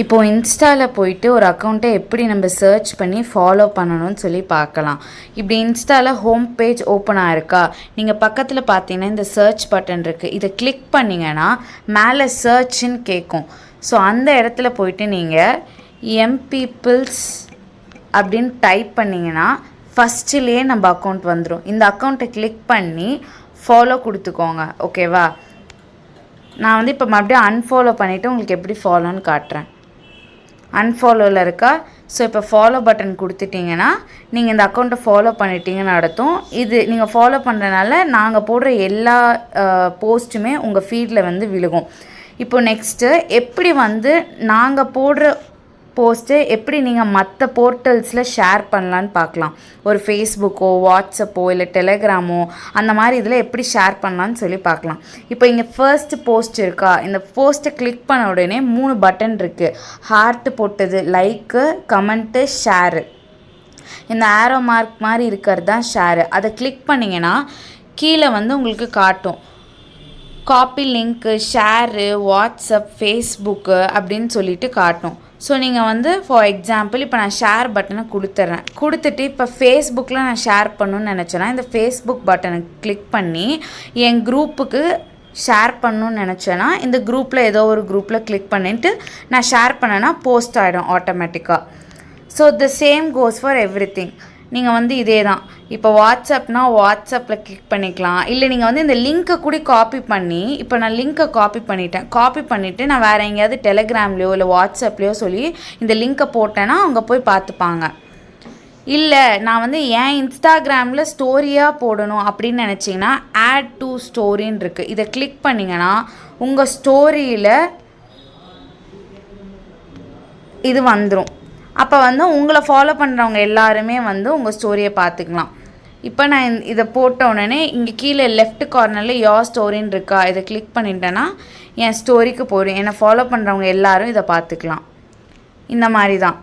இப்போது இன்ஸ்டாவில் போயிட்டு ஒரு அக்கௌண்ட்டை எப்படி நம்ம சர்ச் பண்ணி ஃபாலோ பண்ணணும்னு சொல்லி பார்க்கலாம். இப்படி இன்ஸ்டாவில் ஹோம் பேஜ் ஓப்பன் ஆயிருக்கா? நீங்கள் பக்கத்தில் பார்த்தீங்கன்னா இந்த சர்ச் பட்டன் இருக்குது இதை கிளிக் பண்ணிங்கன்னா மேலே சர்ச்சுன்னு கேட்கும் ஸோ அந்த இடத்துல போயிட்டு நீங்கள் எம் பீப்புள்ஸ் அப்படின்னு டைப் பண்ணிங்கன்னா ஃபஸ்ட்டிலேயே நம்ம அக்கௌண்ட் வந்துடும் இந்த அக்கௌண்ட்டை கிளிக் பண்ணி ஃபாலோ கொடுத்துக்கோங்க. ஓகேவா நான் வந்து இப்போ மறுபடியும் அன்ஃபாலோ பண்ணிவிட்டு உங்களுக்கு எப்படி ஃபாலோன்னு காட்டுறேன். அன்ஃபாலோவில் இருக்கா? ஸோ இப்போ ஃபாலோ பட்டன் கொடுத்துட்டிங்கன்னா நீங்கள் இந்த அக்கௌண்ட்டை ஃபாலோ பண்ணிட்டீங்கன்னு நடத்தும் இது நீங்கள் ஃபாலோ பண்ணுறனால நாங்கள் போடுற எல்லா போஸ்ட்டுமே உங்கள் ஃபீல்டில் வந்து விழுகும். இப்போ நெக்ஸ்ட்டு எப்படி வந்து நாங்கள் போடுற போஸ்ட்டு எப்படி நீங்கள் மற்ற போர்ட்டல்ஸில் ஷேர் பண்ணலான்னு பார்க்கலாம். ஒரு ஃபேஸ்புக்கோ வாட்ஸ்அப்போ இல்லை டெலகிராமோ அந்த மாதிரி இதில் எப்படி ஷேர் பண்ணலான்னு சொல்லி பார்க்கலாம். இப்போ இங்கே ஃபர்ஸ்ட் போஸ்ட் இருக்கா? இந்த போஸ்ட்டை கிளிக் பண்ண உடனே மூணு பட்டன் இருக்குது ஹார்ட் போட்டது லைக்கு கமெண்ட்டு ஷேரு இந்த ஆரோ மார்க் மாதிரி இருக்கிறது தான் ஷேரு அதை கிளிக் பண்ணிங்கன்னா கீழே வந்து உங்களுக்கு காட்டும். Copy link share WhatsApp Facebook அப்படின்னு சொல்லிட்டு காட்டும் ஸோ நீங்கள் வந்து ஃபார் எக்ஸாம்பிள் இப்போ நான் ஷேர் பட்டனை கொடுத்துட்றேன் கொடுத்துட்டு இப்போ ஃபேஸ்புக்கில் நான் ஷேர் பண்ணணும்னு நினச்சேன்னா இந்த ஃபேஸ்புக் பட்டனை கிளிக் பண்ணி என் குரூப்புக்கு ஷேர் பண்ணணும்னு நினச்சேன்னா இந்த குரூப்பில் ஏதோ ஒரு குரூப்பில் கிளிக் பண்ணிவிட்டு நான் ஷேர் பண்ணேன்னா போஸ்ட் ஆகிடும் ஆட்டோமேட்டிக்காக so the same goes for everything நீங்கள் வந்து இதே தான் இப்போ வாட்ஸ்அப்னா வாட்ஸ்அப்பில் கிளிக் பண்ணிக்கலாம். இல்லை நீங்கள் வந்து இந்த லிங்க்கை கூட காப்பி பண்ணி இப்போ நான் லிங்க்கை காப்பி பண்ணிட்டேன். காப்பி பண்ணிவிட்டு நான் வேறு எங்கேயாவது டெலகிராம்லேயோ இல்லை வாட்ஸ்அப்லேயோ சொல்லி இந்த லிங்க்கை போட்டேன்னா அவங்க போய் பார்த்துப்பாங்க. இல்லை நான் வந்து ஏன் இன்ஸ்டாகிராமில் ஸ்டோரியாக போடணும் அப்படின்னு நினச்சிங்கன்னா ஆட் டு ஸ்டோரின்னு இருக்குது இதை கிளிக் பண்ணிங்கன்னா உங்கள் ஸ்டோரியில் இது வந்துடும் அப்போ வந்து உங்களை ஃபாலோ பண்ணுறவங்க எல்லாருமே வந்து உங்கள் ஸ்டோரியை பார்த்துக்கலாம் இப்போ நான் இதை போட்ட உடனே இங்கே கீழே லெஃப்ட் கார்னரில் யோ ஸ்டோரின்னு இருக்கா? இதை கிளிக் பண்ணிட்டேன்னா என் ஸ்டோரிக்கு போயிடும் என்னை ஃபாலோ பண்ணுறவங்க எல்லாரும் இதை பார்த்துக்கலாம் இந்த மாதிரி தான்.